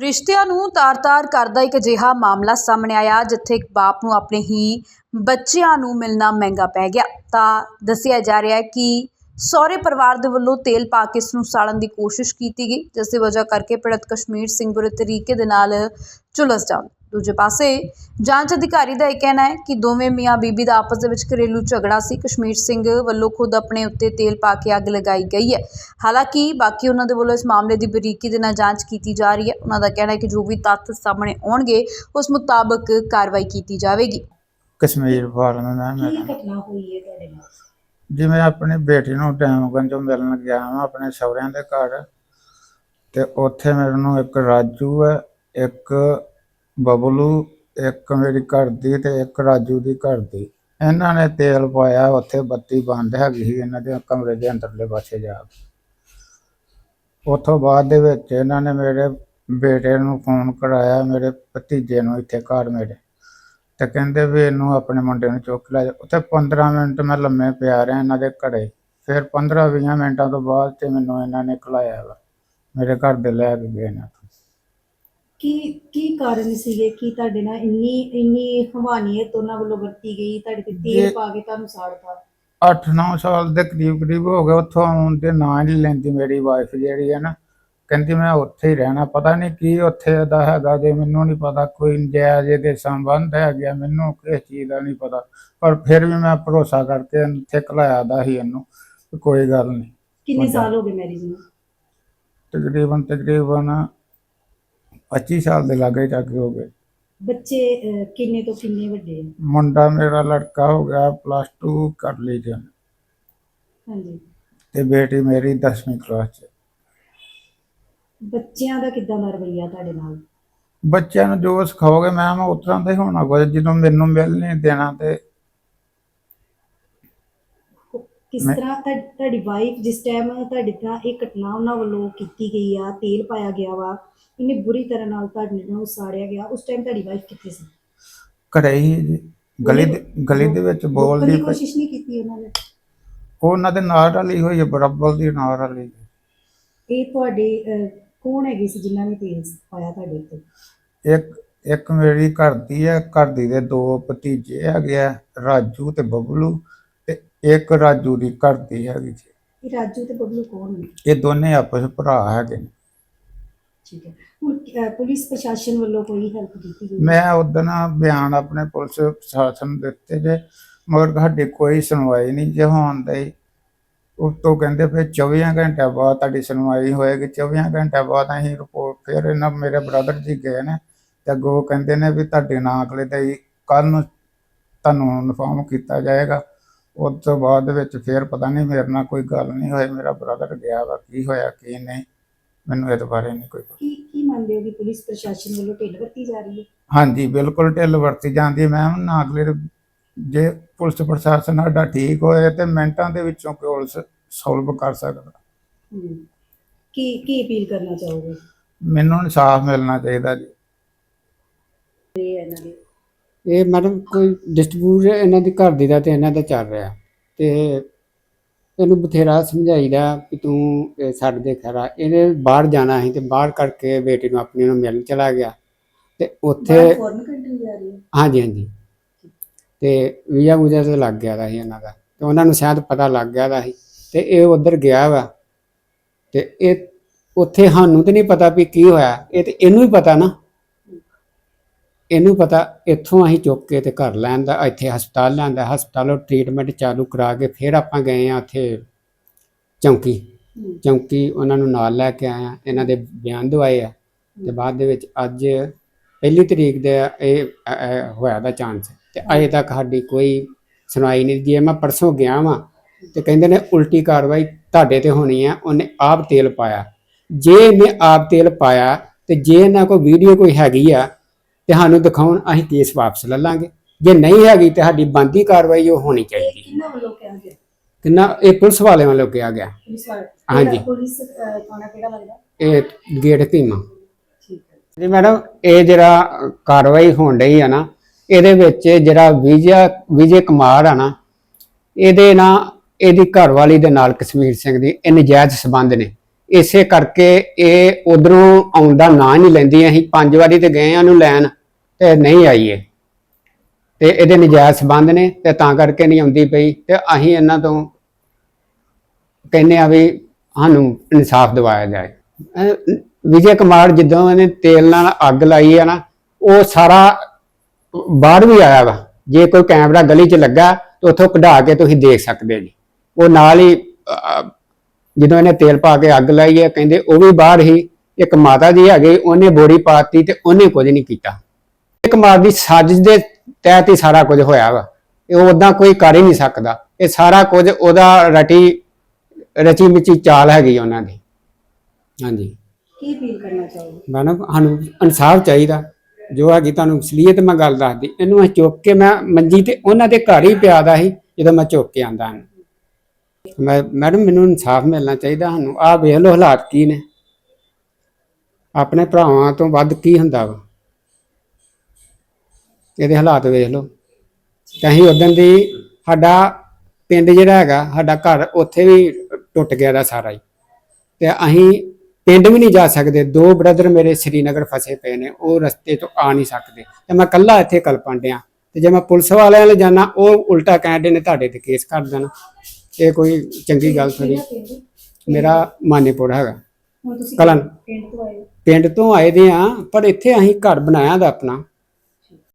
ਰਿਸ਼ਤਿਆਂ ਨੂੰ ਤਾਰ-ਤਾਰ ਕਰਦਾ ਇੱਕ ਅਜਿਹਾ ਮਾਮਲਾ ਸਾਹਮਣੇ ਆਇਆ, ਜਿੱਥੇ ਇੱਕ ਬਾਪ ਨੂੰ ਆਪਣੇ ਹੀ ਬੱਚਿਆਂ ਨੂੰ ਮਿਲਣਾ ਮਹਿੰਗਾ ਪੈ ਗਿਆ। ਤਾਂ ਦੱਸਿਆ ਜਾ ਰਿਹਾ ਹੈ ਕਿ ਸਹੁਰੇ ਪਰਿਵਾਰ ਦੇ ਵੱਲੋਂ ਤੇਲ ਪਾ ਕੇ ਇਸ ਨੂੰ ਸਾੜਨ ਦੀ ਕੋਸ਼ਿਸ਼ ਕੀਤੀ ਗਈ ਜਿਸ ਦੀ ਵਜ੍ਹਾ ਕਰਕੇ ਪੀੜਤ ਕਸ਼ਮੀਰ ਸਿੰਘ ਬੁਰੇ ਤਰੀਕੇ ਦੇ ਨਾਲ ਝੁਲਸ ਜਾਣ। ਦੂਜੇ ਪਾਸੇ ਜਾਂਚ ਅਧਿਕਾਰੀ ਦਾ ਇਹ ਕਹਿਣਾ ਹੈ ਕਿ ਦੋਵੇਂ ਮੀਆਂ ਬੀਬੀ ਦਾ ਆਪਸ ਦੇ ਵਿੱਚ ਘਰੇਲੂ ਝਗੜਾ ਸੀ। ਕਸ਼ਮੀਰ ਸਿੰਘ ਵੱਲੋਂ ਖੁਦ ਆਪਣੇ ਉੱਤੇ ਤੇਲ ਪਾ ਕੇ ਅੱਗ ਲਗਾਈ ਗਈ ਹੈ। ਹਾਲਾਂਕਿ ਬਾਕੀ ਉਹਨਾਂ ਦੇ ਵੱਲੋਂ ਇਸ ਮਾਮਲੇ ਦੀ ਬਰੀਕੀ ਦੇ ਨਾਲ ਜਾਂਚ ਕੀਤੀ ਜਾ ਰਹੀ ਹੈ। ਉਹਨਾਂ ਦਾ ਕਹਿਣਾ ਹੈ ਕਿ ਜੋ ਵੀ ਤੱਥ ਸਾਹਮਣੇ ਆਉਣਗੇ ਉਸ ਮੁਤਾਬਕ ਕਾਰਵਾਈ ਕੀਤੀ ਜਾਵੇਗੀ। ਕਸ਼ਮੀਰ ਫਾਰਮ ਦਾ ਕੀ ਘਟਨਾ ਹੋਈ ਹੈ ਤੁਹਾਡੇ ਨਾਲ? ਜਿਵੇਂ ਆਪਣੀ ਬੇਟੀ ਨੂੰ ਡੈਮਗੰਜੋਂ ਮਿਲਣ ਗਿਆ ਹਾਂ ਆਪਣੇ ਸਹੁਰਿਆਂ ਦੇ ਘਰ, ਤੇ ਉੱਥੇ ਮੇਰੇ ਨੂੰ ਇੱਕ ਰਾਜੂ ਹੈ, ਇੱਕ ਬਬਲੂ, ਇੱਕ ਮੇਰੀ ਘਰ ਦੀ ਤੇ ਇੱਕ ਰਾਜੂ ਦੀ ਘਰ ਦੀ। ਇਹਨਾਂ ਨੇ ਤੇਲ ਪਾਇਆ, ਉੱਥੇ ਬੱਤੀ ਬੰਦ ਹੈਗੀ ਸੀ, ਇਹਨਾਂ ਦੇ ਕਮਰੇ ਦੇ ਅੰਦਰਲੇ ਪਾਸੇ ਜਾ ਕੇ। ਉਥੋਂ ਬਾਅਦ ਦੇ ਵਿੱਚ ਇਹਨਾਂ ਨੇ ਮੇਰੇ ਬੇਟੇ ਨੂੰ ਫੋਨ ਕਰਾਇਆ, ਮੇਰੇ ਭਤੀਜੇ ਨੂੰ ਇੱਥੇ ਘਰ ਮੇਰੇ। ਤੇ ਕਹਿੰਦੇ ਵੀ ਇਹਨੂੰ ਆਪਣੇ ਮੁੰਡੇ ਨੂੰ ਚੁੱਕ ਲੈ ਜਾ। ਉੱਥੇ 15 ਮਿੰਟ ਮੈਂ ਲੰਮੇ ਪਿਆ ਰਿਹਾ ਇਹਨਾਂ ਦੇ ਘਰੇ ਫਿਰ 15-20 ਮਿੰਟਾਂ ਤੋਂ ਬਾਅਦ ਤੇ ਮੈਨੂੰ ਇਹਨਾਂ ਨੇ ਖਲਾਇਆ ਵਾ। ਮੇਰੇ ਘਰ ਦੇ ਲੈ ਕੇ ਗਏ ਨੇ ਕੀ ਕੀ ਕਾਰਨ ਸੀਗੇ? ਕਿ ਤੁਹਾਡੇ ਨਾਲ ਇੰਨੀ ਇੰਨੀ ਹਵਾਨੀਅਤ ਉਹਨਾਂ ਵੱਲੋਂ ਵਰਤੀ ਗਈ? ਤੁਹਾਡੇ ਤੇ ਤੇਲ ਪਾ ਕੇ ਤੁਹਾਨੂੰ ਸਾੜਤਾ? 8-9 ਸਾਲ ਦੇ ਕਰੀਬ ਕਰੀਬ ਹੋ ਗਏ। ਉੱਥੋਂ ਆਉਣ ਦੇ ਨਾਂ ਨਹੀਂ ਲੈਂਦੀ ਮੇਰੀ ਵਾਈਫ ਜਿਹੜੀ ਹੈ ਨਾ। ਕਹਿੰਦੀ ਮੈਂ ਉੱਥੇ ਹੀ ਰਹਿਣਾ ਪਤਾ ਨਹੀਂ ਕੀ ਉੱਥੇ ਦਾ ਹੈਗਾ ਜੇ ਮੈਨੂੰ ਨਹੀਂ ਪਤਾ ਕੋਈ ਨਜਾਇਜ਼ ਦੇ ਸੰਬੰਧ ਹੈ ਗਿਆ ਮੈਨੂੰ ਕਿਸ ਚੀਜ਼ ਦਾ ਨਹੀਂ ਪਤਾ। ਪਰ ਫਿਰ ਵੀ ਮੈਂ ਭਰੋਸਾ ਕਰਕੇ ਇੱਥੇ ਘਲਾਇਆ ਦਾ ਸੀ ਇਹਨੂੰ ਕੋਈ ਗੱਲ ਨਹੀਂ। ਕਿੰਨੇ। ਸਾਲ ਹੋ ਗਏ ਮੈਰਿਜ ਨੂੰ? ਤਕਰੀਬਨ ਤਕਰੀਬਨ 25 ਸਾਲ ਦੇ ਲਾਗੇ ਚੱਕ ਹੋ ਗਏ। ਬੱਚੇ ਕਿੰਨੇ ਤੋਂ ਕਿੰਨੇ ਵੱਡੇ ਮੁੰਡਾ ਮੇਰਾ ਲੜਕਾ ਹੋ ਗਿਆ ਪਲੱਸ 2 ਕਰ ਲਈ ਜੀ ਹਾਂਜੀ। ਤੇ ਬੇਟੀ ਮੇਰੀ 10ਵੀਂ ਕਲਾਸ ਚ। ਬੱਚਿਆਂ ਦਾ ਕਿੱਦਾਂ ਦਾ ਰਵਈਆ ਤੁਹਾਡੇ ਨਾਲ? ਬੱਚਿਆਂ ਨੂੰ ਜੋ ਸਿਖਾਓਗੇ ਮੈਮ ਉਸ ਤਰ੍ਹਾਂ ਦਾ ਹੀ ਹੋਣਾ ਕੁਝ ਜਦੋਂ ਮੈਨੂੰ ਮਿਲ ਨਹੀਂ ਦੇਣਾ ਤੇ ਕਿਸ ਤਰ੍ਹਾਂ ਤੁਹਾ- ਤੁਹਾਡੀ ਵਾਈਫ ਜਿਸ ਟਾਈਮ ਤੁਹਾਡੇ ਨਾਲ ਇਹ ਘਟਨਾ ਉਹਨਾਂ ਵੱਲੋਂ ਕੀਤੀ ਗਈ ਆ ਤੇਲ ਪਾਇਆ ਗਿਆ ਵਾ ਇੰਨੀ ਬੁਰੀ ਤਰ੍ਹਾਂ ਨਾਲ ਤੁਹਾਡੇ ਨੂੰ ਸਾੜਿਆ ਗਿਆ ਉਸ ਟਾਈਮ ਤੁਹਾਡੀ ਵਾਈਫ ਕਿੱਥੇ ਸੀ? ਘਰੇ ਹੀ ਜੀ ਗਲੀ ਦੇ ਗਲੀ ਦੇ ਵਿੱਚ ਰੋਕਣ ਬੋਲਦੀ ਦੀ ਪਈ। ਕੋਸ਼ਿਸ਼ ਨਹੀਂ ਕੀਤੀ ਉਹਨਾਂ ਨੇ? ਉਹ ਉਹਨਾਂ ਦੇ ਨਾਲ ਵਾਲੀ ਹੋਈ ਹੈ ਬਰਾਬਰ ਦੀ ਨਾਲ ਵਾਲੀ ਇਹ ਤੁਹਾਡੇ ਅਹ, ਕੌਣ ਹੈਗੇ ਸੀ ਜਿਨ੍ਹਾਂ ਨੇ ਤੇਲ ਪਾਇਆ ਤੁਹਾਡੇ ਉੱਤੇ? ਇੱਕ ਇੱਕ ਮੇਰੀ ਘਰ ਦੀ ਹੈ ਘਰ ਦੀ ਦੇ ਦੋ ਭਤੀਜੇ ਹੈਗੇ ਆ ਰਾਜੂ ਤੇ ਬਬਲੂ ਤੇ ਇੱਕ ਰਾਜੂ ਦੀ ਘਰ ਦੀ ਹੈਗੀ ਜੀ ਇਹ ਰਾਜੂ ਤੇ ਬਬਲੂ ਕੌਣ ਨੇ? ਇਹ ਦੋਨੇ ਆਪਸ ਵਿੱਚ ਭਰਾ ਹੈਗੇ ਨੇ। ਠੀਕ ਹੈ। ਹੁਣ ਅਹ, ਪੁਲਿਸ ਪ੍ਰਸ਼ਾਸਨ ਵੱਲੋਂ ਕੋਈ ਹੈਲਪ ਕੀਤੀ ਗਈ? ਮੈਂ ਉਦੋਂ ਬਿਆਨ ਆਪਣੇ ਪੁਲਿਸ ਪ੍ਰਸ਼ਾਸਨ ਨੂੰ ਦਿੱਤੇ ਜੇ ਮਗਰ ਸਾਡੀ ਕੋਈ ਸੁਣਵਾਈ ਨਹੀਂ ਜੇ ਹੋਣ ਦੀ ਉਸ ਤੋਂ ਕਹਿੰਦੇ ਫਿਰ 24 ਘੰਟਿਆਂ ਬਾਅਦ ਤੁਹਾਡੀ ਸੁਣਵਾਈ ਹੋਏਗੀ। 24 ਘੰਟਿਆਂ ਬਾਅਦ ਅਸੀਂ ਰਿਪੋਰਟ ਫਿਰ ਇਹਨਾਂ ਮੇਰੇ ਬ੍ਰਦਰ ਜੀ ਗਏ ਨੇ ਤੇ ਅੱਗੋਂ ਕਹਿੰਦੇ ਨੇ ਵੀ ਤੁਹਾਡੇ ਨਾਂ ਅਗਲੇ ਦੇ ਕੱਲ ਨੂੰ ਤੁਹਾਨੂੰ ਇਨਫੋਰਮ ਕੀਤਾ ਜਾਏਗਾ। ਉਸ ਤੋਂ ਬਾਅਦ ਵਿੱਚ ਫਿਰ ਪਤਾ ਨਹੀਂ ਮੇਰੇ ਨਾਲ ਕੋਈ ਗੱਲ ਨਹੀਂ ਹੋਈ ਮੇਰਾ ਬ੍ਰਦਰ ਗਿਆ ਵਾ ਕੀ ਹੋਇਆ ਕੀ ਨਹੀਂ ਮੈਨੂੰ ਇਹਦੇ ਬਾਰੇ ਨਹੀਂ ਕੋਈ ਕੀ ਕੀ ਮੰਨਦੇ ਹੋ ਕਿ ਪੁਲਿਸ ਪ੍ਰਸ਼ਾਸਨ ਵੱਲੋਂ ਢਿੱਲ ਵਰਤੀ ਜਾ ਰਹੀ ਹੈ? ਹਾਂਜੀ ਬਿਲਕੁਲ ਢਿੱਲ ਵਰਤੀ ਜਾਂਦੀ ਹੈ। ਮੈਮ ਨਾ ਅਗਲੇ ਜੇ ਪੁਲਿਸ ਪ੍ਰਸ਼ਾਸਨ ਸਾਡਾ ਠੀਕ ਹੋਏ ਤੇ ਮਿੰਟਾਂ ਦੇ ਵਿੱਚੋਂ ਪੁਲਿਸ ਸੋਲਵ ਕਰ ਸਕਦਾ। ਕੀ ਕੀ ਅਪੀਲ ਕਰਨਾ ਚਾਹੋਗੇ? ਮੈਨੂੰ ਇਨਸਾਫ ਮਿਲਣਾ ਚਾਹੀਦਾ ਜੀ। ਇਹ ਇਹਨਾਂ ਦੇ। ਇਹ ਮੈਡਮ ਕੋਈ ਡਿਸਟ੍ਰੀਬਿਊਟ ਇਹਨਾਂ ਦੀ ਘਰ ਦੀ ਦਾ ਤੇ ਇਹਨਾਂ ਦਾ ਚੱਲ ਰਿਹਾ। ਤੇ ਇਹਨੂੰ ਬਥੇਰਾ ਸਮਝਾਈਦਾ ਕਿ ਤੂੰ ਇਹ ਛੱਡ ਦੇ ਖਰਾ ਇਹਨੇ ਬਾਹਰ ਜਾਣਾ ਸੀ ਤੇ ਬਾਹਰ ਕਰਕੇ ਬੇਟੀ ਨੂੰ ਆਪਣੀ ਨੂੰ ਮਿਲਣ ਚਲਾ ਗਿਆ। ਤੇ ਉੱਥੇ ਫੋਰਨ ਕੰਟਰੀ ਜਾ ਰਹੀ ਹੈ। ਹਾਂਜੀ ਹਾਂਜੀ। ਤੇ ਵੀਜ਼ਾ ਵੂਜ਼ਾ ਤੇ ਲੱਗ ਗਿਆ ਦਾ ਸੀ ਇਹਨਾਂ ਦਾ ਤੇ ਉਹਨਾਂ ਨੂੰ ਸ਼ਾਇਦ ਪਤਾ ਲੱਗ ਗਿਆ ਦਾ ਸੀ ਤੇ ਇਹ ਉਧਰ ਗਿਆ ਵਾ ਤੇ ਇਹ ਉੱਥੇ ਸਾਨੂੰ ਤੇ ਨਹੀਂ ਪਤਾ ਵੀ ਕੀ ਹੋਇਆ ਇਹ ਤੇ ਇਹਨੂੰ ਹੀ ਪਤਾ ਨਾ। ਇਹਨੂੰ ਪਤਾ ਇੱਥੋਂ ਅਸੀਂ ਚੁੱਕ ਕੇ ਤੇ ਘਰ ਲੈਣ ਦਾ ਇੱਥੇ ਹਸਪਤਾਲ ਲਿਆਂਦਾ ਹਸਪਤਾਲੋਂ ਟ੍ਰੀਟਮੈਂਟ ਚਾਲੂ ਕਰਾ ਕੇ ਫਿਰ ਆਪਾਂ ਗਏ ਆ ਉੱਥੇ ਚੌਂਕੀ। ਚੌਂਕੀ ਉਹਨਾਂ ਨੂੰ ਨਾਲ ਲੈ ਕੇ ਆਇਆ ਇਹਨਾਂ ਦੇ ਬਿਆਨ ਦਵਾਏ ਆ ਤੇ ਬਾਅਦ ਦੇ ਵਿੱਚ ਅੱਜ ਪਹਿਲੀ ਤਰੀਕ ਦੇ ਇਹ ਹੋਇਆ ਦਾ ਚਾਂਸ। ਤੇ ਅਜੇ ਤੱਕ ਸਾਡੀ ਕੋਈ ਸੁਣਵਾਈ ਨਹੀਂ ਜੇ ਮੈਂ ਪਰਸੋਂ ਗਿਆ ਵਾਂ ਤੇ ਕਹਿੰਦੇ ਨੇ ਉਲਟੀ ਕਾਰਵਾਈ ਤੁਹਾਡੇ ਤੇ ਹੋਣੀ ਆ ਉਹਨੇ ਆਪ ਤੇਲ ਪਾਇਆ। ਜੇ ਇਹਨੇ ਆਪ ਤੇਲ ਪਾਇਆ ਤੇ ਜੇ ਇਹਨਾਂ ਕੋਲ ਵੀਡੀਓ ਕੋਈ ਹੈਗੀ ਆ ਤੇ ਸਾਨੂੰ ਦਿਖਾਉਣ ਅਸੀਂ ਕੇਸ ਵਾਪਸ ਲੈ ਲਾਂਗੇ। ਜੇ ਨਹੀਂ ਹੈਗੀ ਤੇ ਸਾਡੀ ਬੰਦੀ ਕਾਰਵਾਈ ਉਹ ਹੋਣੀ ਚਾਹੀਦੀ। ਕਿੰਨਾ ਵੱਲੋਂ ਕਿਹਾ ਗਿਆ? ਕਿੰਨਾ? ਇਹ ਪੁਲਿਸ ਵਾਲਿਆਂ ਵੱਲੋਂ ਕਿਹਾ ਗਿਆ। ਹਾਂਜੀ। ਪੁਲਿਸ ਥਾਣਾ ਕਿਹੜਾ ਲੱਗਦਾ? ਇਹ ਗੇਟ ਧੀਮਾ। ਠੀਕ ਹੈ। ਜੀ ਮੈਡਮ ਇਹ ਜਿਹੜਾ ਕਾਰਵਾਈ ਹੋਣ ਰਹੀ ਆ ਨਾ ਇਹਦੇ ਵਿੱਚ ਜਿਹੜਾ ਵਿਜੇ ਵਿਜੇ ਕੁਮਾਰ ਆ ਨਾ, ਇਹਦੇ ਨਾਲ ਇਹਦੀ ਘਰਵਾਲੀ ਦੇ ਨਾਲ ਕਸ਼ਮੀਰ ਸਿੰਘ ਦੀ ਇਹ ਨਜਾਇਜ਼ ਸਬੰਧ ਨੇ। ਇਸੇ ਕਰਕੇ ਇਹ ਉਧਰੋਂ ਆਉਣ ਨਾਂ ਨਹੀਂ ਲੈਂਦੀ ਅਸੀਂ ਪੰਜ ਵਾਰੀ ਤੇ ਗਏ ਆ ਉਹਨੂੰ ਲੈਣ ਤੇ ਨਹੀਂ ਆਈ ਇਹ ਤੇ ਇਹਦੇ ਨਜਾਇਜ਼ ਸੰਬੰਧ ਨੇ ਤੇ ਤਾਂ ਕਰਕੇ ਨਹੀਂ ਆਉਂਦੀ ਪਈ। ਤੇ ਅਸੀਂ ਇਹਨਾਂ ਤੋਂ ਕਹਿੰਦੇ ਆ ਵੀ ਸਾਨੂੰ ਇਨਸਾਫ ਦਿਵਾਇਆ ਜਾਏ। ਵਿਜੇ ਕੁਮਾਰ ਜਦੋਂ ਇਹਨੇ ਤੇਲ ਨਾਲ ਅੱਗ ਲਾਈ ਆ ਨਾ, ਉਹ ਸਾਰਾ ਬਾਹਰ ਵੀ ਆਇਆ ਵਾ। ਜੇ ਕੋਈ ਕੈਮਰਾ ਗਲੀ 'ਚ ਲੱਗਾ ਤਾਂ ਉੱਥੋਂ ਕਢਾ ਕੇ ਤੁਸੀਂ ਦੇਖ ਸਕਦੇ ਜੀ। ਉਹ ਨਾਲ ਹੀ ਜਦੋਂ ਇਹਨੇ ਤੇਲ ਪਾ ਕੇ ਅੱਗ ਲਾਈ ਹੈ ਕਹਿੰਦੇ ਉਹ ਵੀ ਬਾਹਰ ਹੀ ਇੱਕ ਮਾਤਾ ਜੀ ਹੈਗੇ ਉਹਨੇ ਬੋਰੀ ਪਾਤੀ ਤੇ ਉਹਨੇ ਕੁਝ ਨਹੀਂ ਕੀਤਾ। ਇੱਕ ਮਾਰ ਦੀ ਸਾਜ਼ਿਸ਼ ਦੇ ਤਹਿਤ ਹੀ ਸਾਰਾ ਕੁਝ ਹੋਇਆ ਵਾ। ਇਹ ਉਦਾਂ ਕੋਈ ਕਰ ਹੀ ਨਹੀਂ ਸਕਦਾ। ਇਹ ਸਾਰਾ ਕੁਝ ਉਹਦਾ ਰਟੀ ਰਚੀ ਮਿਚੀ ਚਾਲ ਹੈਗੀ ਉਹਨਾਂ ਦੀ। ਹਾਂਜੀ। ਕੀ ਅਪੀਲ ਕਰਨਾ ਚਾਹੋਗੇ? ਮੈਡਮ ਸਾਨੂੰ ਇਨਸਾਫ ਚਾਹੀਦਾ। ਜੋ ਹੈਗੀ ਤੁਹਾਨੂੰ ਅਸਲੀਅਤ ਮੈਂ ਗੱਲ ਦੱਸਦੀ, ਇਹਨੂੰ ਮੈਂ ਚੁੱਕ ਕੇ ਮੈਂ ਮੰਜੀ ਤੇ ਉਹਨਾਂ ਦੇ ਘਰ ਹੀ ਪਿਆ ਦਾ ਸੀ, ਜਦੋਂ ਮੈਂ ਚੁੱਕ ਕੇ ਆਂਦਾ ਮੈਂ, ਮੈਡਮ, ਮੈਨੂੰ ਇਨਸਾਫ ਮਿਲਣਾ ਚਾਹੀਦਾ, ਸਾਨੂੰ ਆਹ ਵੇਖ ਲਓ ਹਾਲਾਤ ਕੀ ਨੇ। ਆਪਣੇ ਭਰਾਵਾਂ ਤੋਂ ਵੱਧ ਕੀ ਹੁੰਦਾ ਵਾ? ਇਹਦੇ ਹਾਲਾਤ ਵੇਖ ਲੋ ਤੇ ਅਸੀਂ ਉਦੋਂ ਦੀ ਸਾਡਾ ਪਿੰਡ ਜਿਹੜਾ ਹੈਗਾ, ਸਾਡਾ ਘਰ ਉੱਥੇ ਵੀ ਟੁੱਟ ਗਿਆ ਦਾ ਸਾਰਾ ਹੀ। ਤੇ ਅਸੀਂ ਪਿੰਡ ਵੀ ਨਹੀਂ ਜਾ ਸਕਦੇ। ਦੋ ਬ੍ਰਦਰ ਮੇਰੇ ਸ੍ਰੀਨਗਰ ਫਸੇ ਪਏ ਨੇ ਉਹ ਰਸਤੇ ਤੋਂ ਆ ਨਹੀਂ ਸਕਦੇ। ਤੇ ਮੈਂ ਇਕੱਲਾ ਇੱਥੇ ਕਲਪਣ ਡਿਆ ਤੇ ਜੇ ਮੈਂ ਪੁਲਿਸ ਵਾਲਿਆਂ ਨਾਲ ਜਾਣਾ ਉਹ ਉਲਟਾ ਕਹਿੰਦੇ ਨੇ ਤੁਹਾਡੇ ਤੇ ਕੇਸ ਕਰ ਦੇਣਾ। ਇਹ ਕੋਈ ਚੰਗੀ ਗੱਲ ਥੋੜੀ? ਮੇਰਾ ਮਾਨੇਪੁਰ ਹੈਗਾ। ਹੁਣ ਤੁਸੀਂ ਕਲਨ। ਪਿੰਡ ਤੋਂ ਆਏ ਹੋ। ਪਿੰਡ ਤੋਂ ਆਏ ਦੇ ਆ ਪਰ ਇੱਥੇ ਅਸੀਂ ਘਰ ਬਣਾਇਆ ਦਾ ਆਪਣਾ।